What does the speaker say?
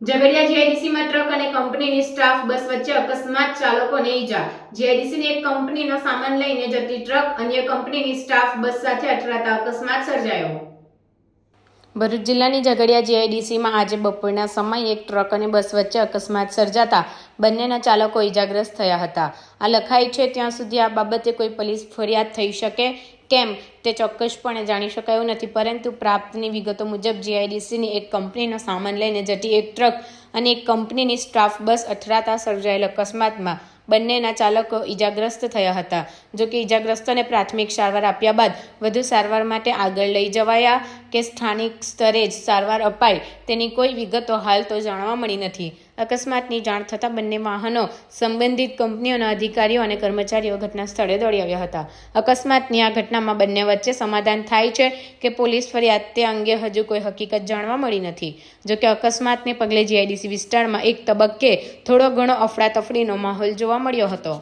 Jhagadia જીઆઈડીસીમાં truck અને કંપનીની staff બસ વચ્ચે અકસ્માત ચાલકોને ઈજા. જીઆઈડીસીની એક કંપનીનો સામાન લઈને જતી ટ્રક અન્ય કંપનીની સ્ટાફ બસ સાથે અથડાતા અકસ્માત સર્જાયો. ભરૂચ જિલ્લાની ઝઘડિયા જીઆઈડીસીમાં આજે બપોરના સમયે એક ટ્રક અને બસ વચ્ચે અકસ્માત સર્જાતા બંનેના ચાલકો ઈજાગ્રસ્ત થયા હતા. આ લખાય છે, ત્યાં સુધી આ બાબતે કોઈ પોલીસ ફરિયાદ થઈ શકે? કેમ? તે ચોક્કસપણે જાણી શકાયું નથી, પરંતુ પ્રાપ્તની વિગતો મુજબ જીઆઈડીસીની એક કંપનીનો સામાન લઈને જતી એક ટ્રક અને એક કંપનીની સ્ટાફ બસ અથડાતા સર્જાયેલ અકસ્માતમાં બંનેના ચાલકો ઈજાગ્રસ્ત થયા હતા. જો કે ઈજાગ્રસ્તોને પ્રાથમિક સારવાર આપ્યા બાદ વધુ સારવાર માટે આગળ લઈ જવાયા કે સ્થાનિક સ્તરે જ સારવાર અપાય તેની કોઈ વિગતો હાલ તો જાણવા મળી નથી. અકસ્માતની જાણ થતાં બંને વાહનો સંબંધિત કંપનીઓના અધિકારીઓ અને કર્મચારીઓ ઘટના સ્થળે દોડી આવ્યા હતા. અકસ્માતની આ ઘટનામાં બંને વચ્ચે સમાધાન થાય છે કે પોલીસ ફરિયાદ તે અંગે હજુ કોઈ હકીકત જાણવા મળી નથી. જોકે અકસ્માતને પગલે જીઆઈડીસી વિસ્તારમાં એક તબક્કે થોડો ઘણો અફડાતફડીનો માહોલ જોવા મળ્યો હતો.